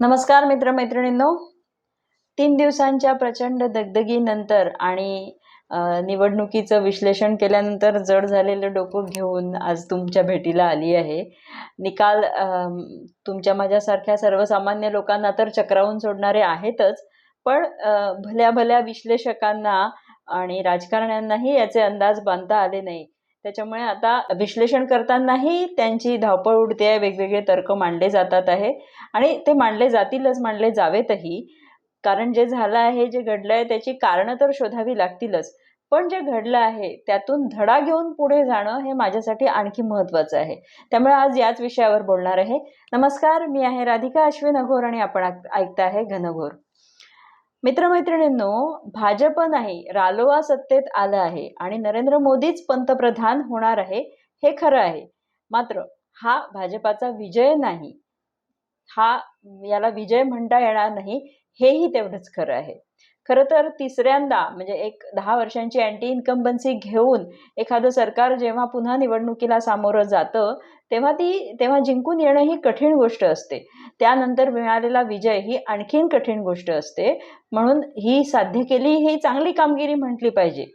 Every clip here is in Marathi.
नमस्कार मित्रमैत्रिणींनो. तीन दिवसांच्या प्रचंड दगदगीनंतर आणि निवडणुकीचं विश्लेषण केल्यानंतर जड झालेलं डोकं घेऊन आज तुमच्या भेटीला आली आहे. निकाल तुमच्या माझ्यासारख्या सर्वसामान्य लोकांना तर चक्रावून सोडणारे आहेतच पण भल्या भल्या विश्लेषकांना आणि राजकारण्यांनाही याचे अंदाज बांधता आले नाही. त्याच्यामुळे आता विश्लेषण करतानाही त्यांची धावपळ उडते आहे. वेगवेगळे तर्क मांडले जातात आहे. आणि ते मांडले जातीलच मांडले जावेतही. कारण जे झालं आहे जे घडलं आहे त्याची कारणं तर शोधावी लागतीलच. पण जे घडलं आहे त्यातून धडा घेऊन पुढे जाणं हे माझ्यासाठी आणखी महत्त्वाचं आहे. त्यामुळे आज याच विषयावर बोलणार आहे. नमस्कार मी आहे राधिका अश्विन अघोर आणि आपण ऐकता आहे घनघोर. मित्रमैत्रिणींनो भाजप नाही रालोआ सत्तेत आलं आहे आणि नरेंद्र मोदीच पंतप्रधान होणार आहे हे खरं आहे. मात्र हा भाजपाचा विजय नाही. हा याला विजय म्हणता येणार नाही हेही तेवढंच खरं आहे. खरं तर तिसऱ्यांदा म्हणजे एक दहा वर्षांची अँटी इन्कम्बन्सी घेऊन एखादं सरकार जेव्हा पुन्हा निवडणुकीला सामोरं जातं तेव्हा ती तेव्हा जिंकून येणं ही कठीण गोष्ट असते. त्यानंतर मिळालेला विजय ही आणखीन कठीण गोष्ट असते. म्हणून ही साध्य केली ही चांगली कामगिरी म्हटली पाहिजे.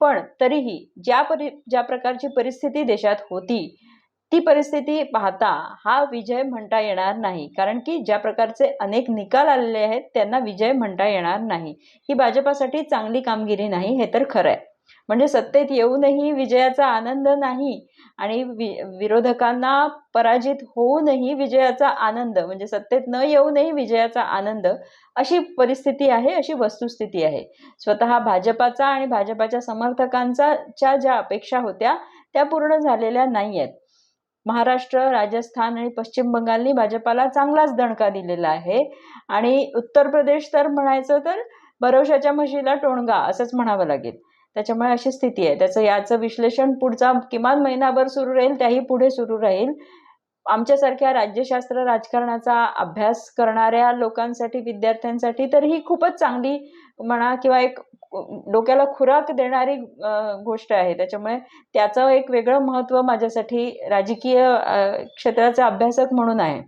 पण तरीही ज्या परि ज्या प्रकारची परिस्थिती देशात होती ती परिस्थिती पाहता हा विजय म्हणता येणार नाही. कारण की ज्या प्रकारचे अनेक निकाल आलेले आहेत त्यांना विजय म्हणता येणार नाही. ही भाजपासाठी चांगली कामगिरी नाही हे तर खरं आहे. म्हणजे सत्तेत येऊनही विजयाचा आनंद नाही आणि वि विरोधकांना पराजित होऊनही विजयाचा आनंद म्हणजे सत्तेत न येऊनही विजयाचा आनंद अशी परिस्थिती आहे अशी वस्तुस्थिती आहे. स्वतः भाजपाचा आणि भाजपाच्या समर्थकांचा च्या ज्या अपेक्षा होत्या त्या पूर्ण झालेल्या नाही आहेत महाराष्ट्र राजस्थान आणि पश्चिम बंगालनी भाजपाला चांगलाच दणका दिलेला आहे. आणि उत्तर प्रदेश तर म्हणायचं तर भरोशाच्या म्हशीला टोणगा असंच म्हणावं लागेल. त्याच्यामुळे अशी स्थिती आहे. त्याचं याचं विश्लेषण पुढचा किमान महिनाभर सुरू राहील त्याही पुढे सुरू राहील. आमच्यासारख्या राज्यशास्त्र राजकारणाचा अभ्यास करणाऱ्या लोकांसाठी विद्यार्थ्यांसाठी तर ही खूपच चांगली म्हणा किंवा एक डोक्याला खुराक देणारी गोष्ट आहे. त्याच्यामुळे त्याचं एक वेगळं महत्त्व माझ्यासाठी राजकीय क्षेत्राचा अभ्यासक म्हणून आहे.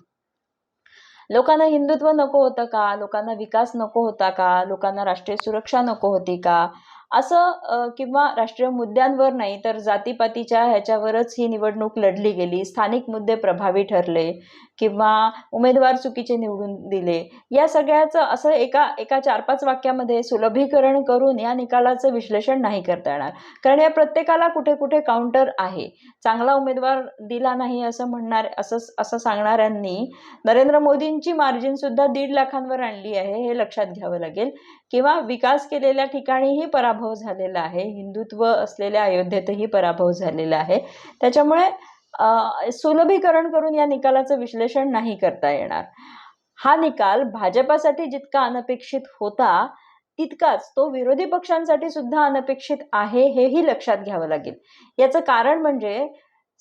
लोकांना हिंदुत्व नको होतं का? लोकांना विकास नको होता का? लोकांना राष्ट्रीय सुरक्षा नको होती का? असं किंवा राष्ट्रीय मुद्द्यांवर नाही तर जातीपातीच्या ह्याच्यावरच ही निवडणूक लढली गेली. स्थानिक मुद्दे प्रभावी ठरले. किंवा उमेदवार चुकीचे निवडून दिले. या सगळ्याचं असं एका एका चार पाच वाक्यामध्ये सुलभीकरण करून या निकालाचं विश्लेषण नाही करता येणार. कारण या प्रत्येकाला कुठे कुठे काउंटर आहे. चांगला उमेदवार दिला नाही असं म्हणणार असं असं सांगणाऱ्यांनी नरेंद्र मोदींची मार्जिन सुद्धा दीड लाखांवर आणली आहे हे लक्षात घ्यावं लागेल. किंवा विकास केलेल्या ठिकाणीही पराभव झालेला आहे. हिंदुत्व असलेल्या अयोध्येतही पराभव झालेला आहे. त्याच्यामुळे सुलभीकरण करून या निकालाचं विश्लेषण नाही करता येणार. हा निकाल भाजपासाठी जितका अनपेक्षित होता तितकाच तो विरोधी पक्षांसाठी सुद्धा अनपेक्षित आहे हेही लक्षात घ्यावं लागेल. याचं कारण म्हणजे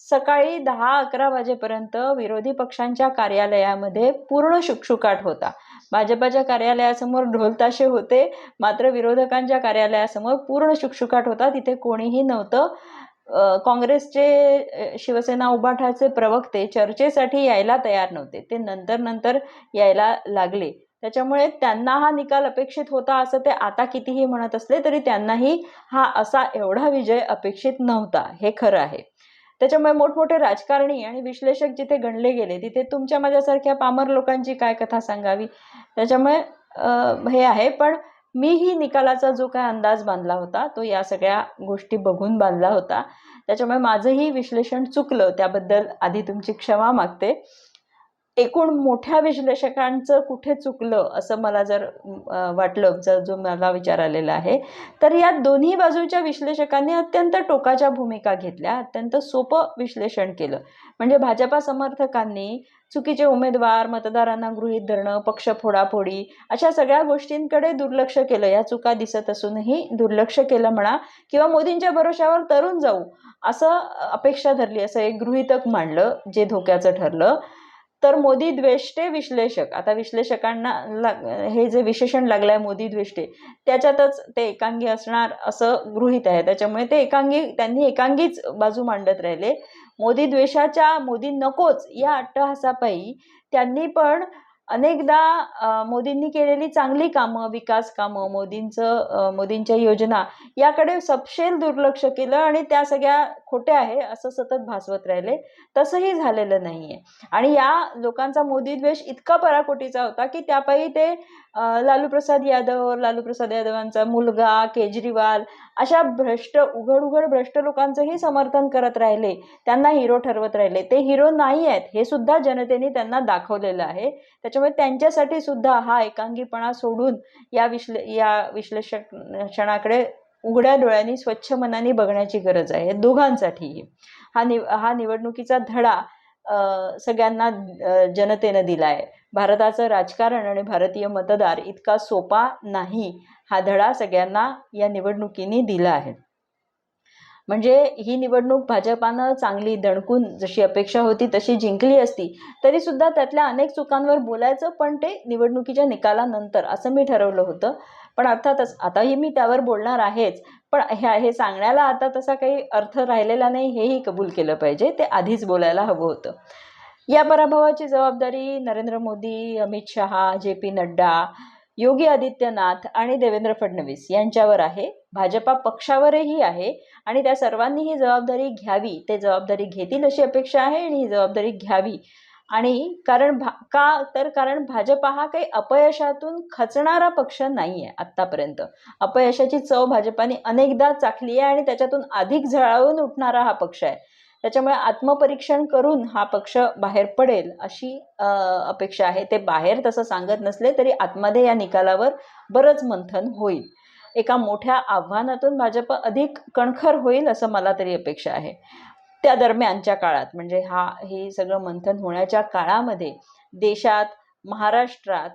सकाळी दहा अकरा वाजेपर्यंत विरोधी पक्षांच्या कार्यालयामध्ये पूर्ण शुकशुकाट होता. भाजपाच्या कार्यालयासमोर ढोलताशे होते मात्र विरोधकांच्या कार्यालयासमोर पूर्ण शुकशुकाट होता तिथे कोणीही नव्हतं. काँग्रेसचे शिवसेना उभाठाचे प्रवक्ते चर्चेसाठी यायला तयार नव्हते. ते नंतर नंतर यायला लागले. त्याच्यामुळे त्यांना हा निकाल अपेक्षित होता असं ते आता कितीही म्हणत असले तरी त्यांनाही हा असा एवढा विजय अपेक्षित नव्हता. हे खरं आहे. त्याच्यामुळे मोठमोठे राजकारणी आणि विश्लेषक जिथे गणले गेले तिथे तुमच्या माझ्यासारख्या पामर लोकांची काय कथा सांगावी? त्याच्यामुळे हे आहे. पण मीही निकालाचा जो काय अंदाज बांधला होता तो या सगळ्या गोष्टी बघून बांधला होता. त्याच्यामुळे माझंही विश्लेषण चुकलं त्याबद्दल आधी तुमची क्षमा मागते. एकूण मोठ्या विश्लेषकांचं कुठे चुकलं असं मला जर वाटलं जर जो मला विचार आलेला आहे तर या दोन्ही बाजूच्या विश्लेषकांनी अत्यंत टोकाच्या भूमिका घेतल्या अत्यंत सोपं विश्लेषण केलं. म्हणजे भाजपा समर्थकांनी चुकीचे उमेदवार मतदारांना गृहीत धरणं पक्ष फोडाफोडी अशा सगळ्या गोष्टींकडे दुर्लक्ष केलं. या चुका दिसत असूनही दुर्लक्ष केलं म्हणा किंवा मोदींच्या भरोश्यावर तरुण जाऊ असं अपेक्षा धरली असं एक गृहितक मांडलं जे धोक्याचं ठरलं. तर मोदी द्वेष्टे विश्लेषक. आता विश्लेषकांना लाग हे जे विशेषण लागलं आहे मोदी द्वेष्टे त्याच्यातच ते एकांगी असणार असं गृहीत आहे. त्याच्यामुळे ते एकांगी त्यांनी एकांगीच बाजू मांडत राहिले. मोदी द्वेषाच्या मोदी नकोच या अट्टहासापायी त्यांनी पण अनेकदा मोदींनी केलेली चांगली कामं विकास कामं मोदींचं मोदींच्या योजना याकडे सपशेल दुर्लक्ष केलं आणि त्या सगळ्या खोट्या आहे असं सतत भासवत राहिले. तसंही झालेलं नाहीये. आणि या लोकांचा मोदी द्वेष इतका पराकोटीचा होता की त्यापायी ते लालू प्रसाद यादव लालू प्रसाद यादवांचा मुलगा केजरीवाल अशा भ्रष्ट उघड उघड भ्रष्ट लोकांचंही समर्थन करत राहिले. त्यांना हिरो ठरवत राहिले. ते हिरो नाही आहेत हे सुद्धा जनतेने त्यांना दाखवलेलं आहे. त्याच्या त्याच्यामुळे त्यांच्यासाठी सुद्धा हा एकांगीपणा सोडून या विश्ले या विश्लेषणाकडे उघड्या डोळ्यांनी स्वच्छ मनाने बघण्याची गरज आहे. दोघांसाठीही. हा निव हा निवडणुकीचा धडा सगळ्यांना जनतेनं दिला आहे भारताचं राजकारण आणि भारतीय मतदार इतका सोपा नाही हा धडा सगळ्यांना या निवडणुकीने दिला आहे. म्हणजे ही निवडणूक भाजपानं चांगली दणकून जशी अपेक्षा होती तशी जिंकली असती तरी सुद्धा त्यातल्या अनेक चुकांवर बोलायचं पण ते निवडणुकीच्या निकालानंतर असं मी ठरवलं होतं. पण अर्थातच आताही मी त्यावर बोलणार आहेच पण ह्या हे सांगण्याला आता तसा काही अर्थ राहिलेला नाही हेही कबूल केलं पाहिजे ते आधीच बोलायला हवं होतं. या पराभवाची जबाबदारी नरेंद्र मोदी अमित शहा जे पी नड्डा योगी आदित्यनाथ आणि देवेंद्र फडणवीस यांच्यावर आहे. भाजपा पक्षावरही आहे आणि त्या सर्वांनी ही जबाबदारी घ्यावी ते जबाबदारी घेतील अशी अपेक्षा आहे आणि ही जबाबदारी घ्यावी. आणि कारण भा का तर कारण भाजपा हा काही अपयशातून खचणारा पक्ष नाही आहे आत्तापर्यंत. अपयशाची चव भाजपाने अनेकदा चाखली आहे आणि त्याच्यातून अधिक झळावून उठणारा हा पक्ष आहे. त्याच्यामुळे आत्मपरीक्षण करून हा पक्ष बाहेर पडेल अशी अपेक्षा आहे. ते बाहेर तसं सांगत नसले तरी आतमध्ये या निकालावर बरंच मंथन होईल. एका मोठ्या आव्हानातून भाजप अधिक कणखर होईल असं मला तरी अपेक्षा आहे. त्या दरम्यानच्या काळात म्हणजे हा हे सगळं मंथन होण्याच्या काळामध्ये देशात महाराष्ट्रात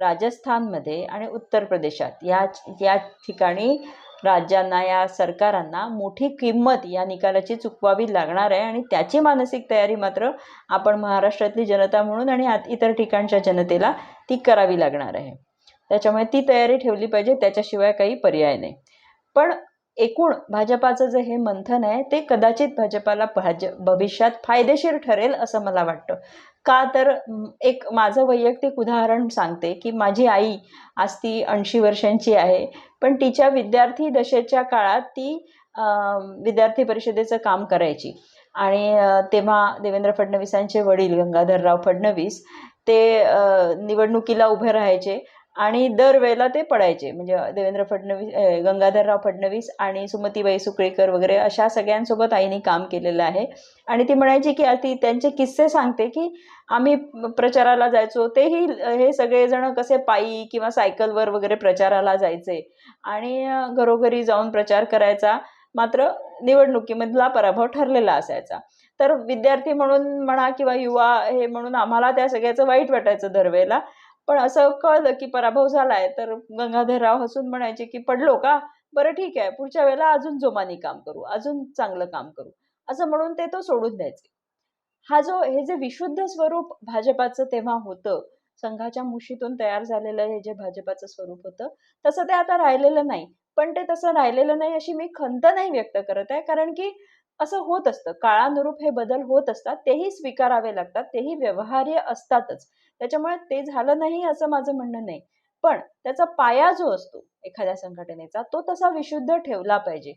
राजस्थानमध्ये आणि उत्तर प्रदेशात या या ठिकाणी राज्यांना या सरकारांना मोठी किंमत या निकालाची चुकवावी लागणार आहे आणि त्याची मानसिक तयारी मात्र आपण महाराष्ट्रातली जनता म्हणून आणि आत- इतर ठिकाणच्या जनतेला ती करावी लागणार आहे. त्याच्यामुळे ती तयारी ठेवली पाहिजे त्याच्याशिवाय काही पर्याय नाही. पण एकूण भाजपाचं जे हे मंथन आहे ते कदाचित भाजपाला भाज भविष्यात फायदेशीर ठरेल असं मला वाटतं. का तर एक माझं वैयक्तिक उदाहरण सांगते की माझी आई आज ती ऐंशी वर्षांची आहे पण तिच्या विद्यार्थी दशेच्या काळात ती विद्यार्थी परिषदेचं काम करायची. आणि तेव्हा देवेंद्र फडणवीसांचे वडील गंगाधरराव फडणवीस ते निवडणुकीला उभे राहायचे. आणि दरवेळेला ते पडायचे. म्हणजे देवेंद्र फडणवीस गंगाधरराव फडणवीस आणि सुमतीबाई सुकळीकर वगैरे अशा सगळ्यांसोबत आईने काम केलेलं आहे. आणि ती म्हणायची की ती त्यांचे किस्से सांगते की आम्ही प्रचाराला जायचो. तेही हे सगळेजण कसे पायी किंवा सायकलवर वगैरे प्रचाराला जायचे. आणि घरोघरी जाऊन प्रचार करायचा. मात्र निवडणुकीमधला पराभव ठरलेला असायचा. तर विद्यार्थी म्हणून म्हणा किंवा युवा हे म्हणून आम्हाला त्या सगळ्याचं वाईट वाटायचं दरवेळेला. पण असं कळलं की पराभव झालाय. तर गंगाधरराव हसून म्हणायचे की पडलो का? बरं ठीक आहे. पुढच्या वेळेला अजून जोमानी काम करू. अजून चांगलं काम करू. असं म्हणून ते तो सोडून द्यायचे. हा जो हे जे विशुद्ध स्वरूप भाजपाचं तेव्हा होतं संघाच्या मुशीतून तयार झालेलं हे जे भाजपाचं स्वरूप होतं तसं ते आता राहिलेलं नाही. पण ते तसं राहिलेलं नाही अशी मी खंत नाही व्यक्त करत आहे. कारण की असं होत असतं. काळानुरूप हे बदल होत असतात. तेही स्वीकारावे लागतात. तेही व्यवहार्य असतातच. त्याच्यामुळे ते झालं नाही असं माझं म्हणणं नाही. पण त्याचा पाया जो असतो एखाद्या संघटनेचा तो तसा विशुद्ध ठेवला पाहिजे.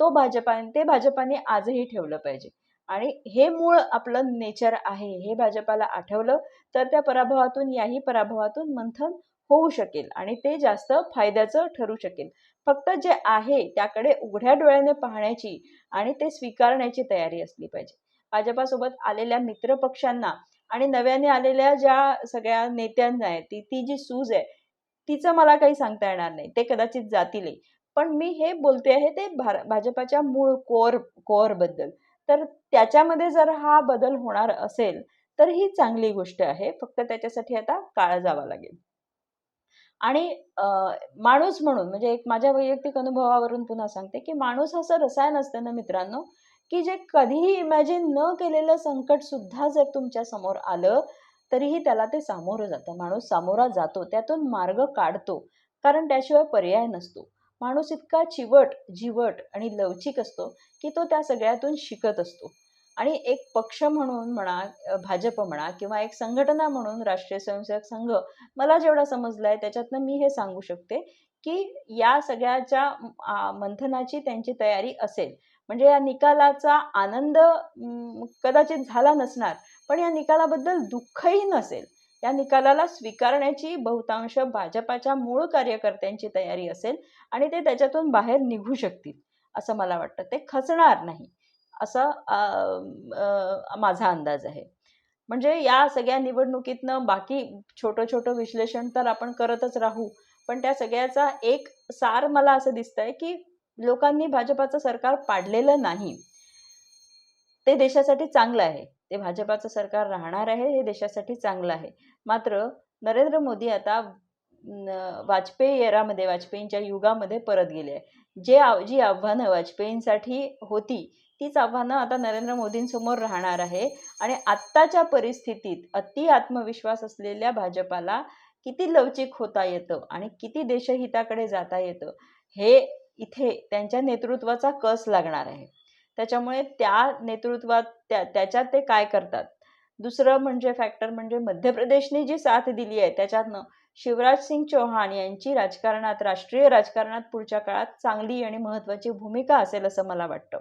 तो भाजपाने ते भाजपाने आजही ठेवलं पाहिजे. आणि हे मूळ आपलं नेचर आहे. हे भाजपाला आठवलं तर त्या पराभवातून याही पराभवातून मंथन होऊ शकेल आणि ते जास्त फायद्याचं ठरू शकेल. फक्त जे आहे त्याकडे उघड्या डोळ्याने पाहण्याची आणि ते स्वीकारण्याची तयारी असली पाहिजे. भाजपासोबत आलेल्या मित्र पक्षांना आणि नव्याने आलेल्या ज्या सगळ्या नेत्यांना आहे ती ती जी सूज आहे तिचं मला काही सांगता येणार नाही. ते कदाचित जातीलही पण मी हे बोलते आहे ते भार भाजपाच्या मूळ कोर कोअरबद्दल तर त्याच्यामध्ये जर हा बदल होणार असेल तर ही चांगली गोष्ट आहे. फक्त त्याच्यासाठी आता काळ जावा लागेल. आणि माणूस म्हणून म्हणजे एक माझ्या वैयक्तिक अनुभवावरून पुन्हा सांगते की माणूस असं रसायन असतं ना मित्रांनो की जे कधीही इमॅजिन न केलेलं संकट सुद्धा जर तुमच्यासमोर आलं तरीही त्याला ते सामोरं जातं. माणूस सामोरा जातो त्यातून मार्ग काढतो कारण त्याशिवाय पर्याय नसतो. माणूस इतका चिवट जिवट आणि लवचिक असतो की तो त्या सगळ्यातून शिकत असतो. आणि एक पक्ष म्हणून म्हणा भाजप म्हणा किंवा एक संघटना म्हणून राष्ट्रीय स्वयंसेवक संघ मला जेवढा समजला आहे त्याच्यातनं मी हे सांगू शकते की या सगळ्याच्या मंथनाची त्यांची तयारी असेल. म्हणजे या निकालाचा आनंद कदाचित झाला नसणार पण या निकालाबद्दल दुःखही नसेल. या निकालाला स्वीकारण्याची बहुतांश भाजपाच्या मूळ कार्यकर्त्यांची तयारी असेल आणि ते त्याच्यातून बाहेर निघू शकतील असं मला वाटतं. ते खचणार नाही. असा माझा अंदाज आहे. म्हणजे या सगळ्या निवडणुकीतनं बाकी छोटं छोटं विश्लेषण तर आपण करतच राहू पण त्या सगळ्याचा एक सार मला असं दिसतंय की लोकांनी भाजपाचं सरकार पाडलेलं नाही. ते देशासाठी चांगलं आहे. ते भाजपाचं सरकार राहणार आहे हे देशासाठी चांगलं आहे. मात्र नरेंद्र मोदी आता वाजपेयी एरामध्ये वाजपेयींच्या युगामध्ये परत गेले आहे जे आव जी आव्हानं वाजपेयींसाठी होती तीच आव्हानं आता नरेंद्र मोदींसमोर राहणार आहे. आणि आत्ताच्या परिस्थितीत अति आत्मविश्वास असलेल्या भाजपाला किती लवचिक होता येतं आणि किती देशहिताकडे जाता येतं हे इथे त्यांच्या नेतृत्वाचा कस लागणार आहे? त्याच्यामुळे त्या नेतृत्वात त्या त्याच्यात ते काय करतात? दुसरं म्हणजे फॅक्टर म्हणजे मध्य प्रदेशने जी साथ दिली आहे त्याच्यातनं शिवराज सिंग चौहान यांची राजकारणात राष्ट्रीय राजकारणात पुढच्या काळात चांगली आणि महत्त्वाची भूमिका असेल असं मला वाटतं.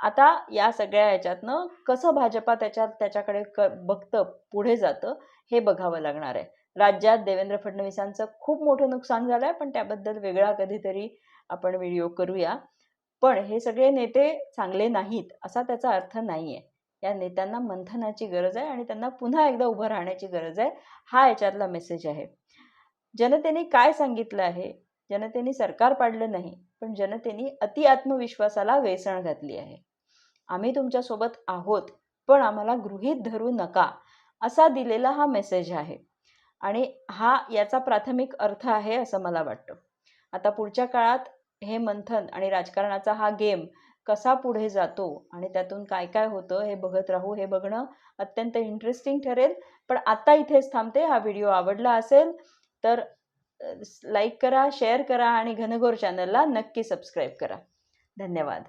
आता या सगळ्या ह्याच्यातनं कसं भाजपा त्याच्यात त्याच्याकडे क बघतं पुढे जातं हे बघावं लागणार आहे. राज्यात देवेंद्र फडणवीसांचं खूप मोठं नुकसान झालं आहे पण त्याबद्दल वेगळा कधीतरी आपण व्हिडिओ करूया. पण हे सगळे नेते चांगले नाहीत असा त्याचा अर्थ नाही आहे या नेत्यांना मंथनाची गरज आहे आणि त्यांना पुन्हा एकदा उभं राहण्याची गरज आहे हा याच्यातला मेसेज आहे. जनतेने काय सांगितलं आहे? जनतेने सरकार पाडलं नाही पण जनतेने अति आत्मविश्वासाला वेसण घातली आहे. आम्ही तुमच्यासोबत आहोत पण आम्हाला गृहीत धरू नका असा दिलेला हा मेसेज आहे. आणि हा याचा प्राथमिक अर्थ आहे असं मला वाटतं. आता पुढच्या काळात हे मंथन आणि राजकारणाचा हा गेम कसा पुढे जातो आणि त्यातून काय काय होतं हे बघत राहू हे बघणं अत्यंत इंटरेस्टिंग ठरेल. पण आता इथेच थांबते हा व्हिडिओ आवडला असेल तर लाईक करा शेअर करा आणि घनघोर चॅनलला नक्की सबस्क्राईब करा. धन्यवाद.